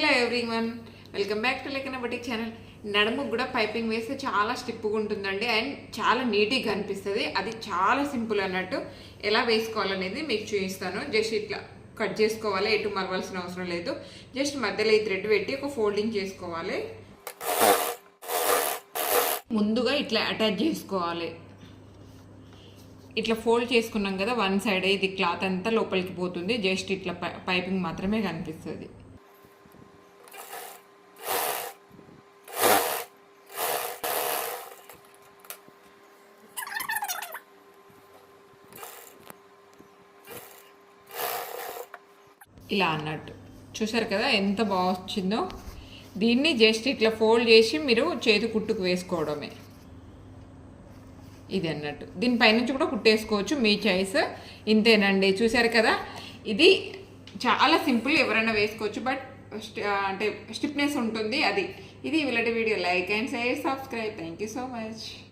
Hello everyone welcome back to లెక్కన బట్టి channel నడుముకు కూడా పైపింగ్ వేస్తే చాలా స్టిప్గా ఉంటుందండి. అండ్ చాలా నీట్గా కనిపిస్తుంది అది చాలా సింపుల్ అన్నట్టు ఎలా వేసుకోవాలనేది మీకు చూపిస్తాను. జస్ట్ ఇట్లా కట్ చేసుకోవాలి. ఎటు మరవాల్సిన అవసరం లేదు. జస్ట్ మధ్యలో ఈ థ్రెడ్ పెట్టి ఒక ఫోల్డింగ్ చేసుకోవాలి. ముందుగా ఇట్లా అటాచ్ చేసుకోవాలి. ఇట్లా ఫోల్డ్ చేసుకున్నాం కదా వన్ సైడ్ ఇది క్లాత్ అంతా లోపలికి పోతుంది. జస్ట్ ఇట్లా పైపింగ్ మాత్రమే కనిపిస్తుంది. ఇలా అన్నట్టు. చూసారు కదా ఎంత బాగా వచ్చిందో? దీన్ని జస్ట్ ఇట్లా ఫోల్డ్ చేసి మీరు చేతి కుట్టుకు వేసుకోవడమే. ఇది అన్నట్టు. దీనిపై నుంచి కూడా కుట్టేసుకోవచ్చు మీ చాయిస్ ఇంతేనండి. చూసారు కదా? ఇది చాలా సింపుల్ ఎవరైనా వేసుకోవచ్చు బట్ అంటే స్టిప్నెస్ ఉంటుంది అది. ఇది వీళ్ళటి video. Like and share subscribe. Thank you so much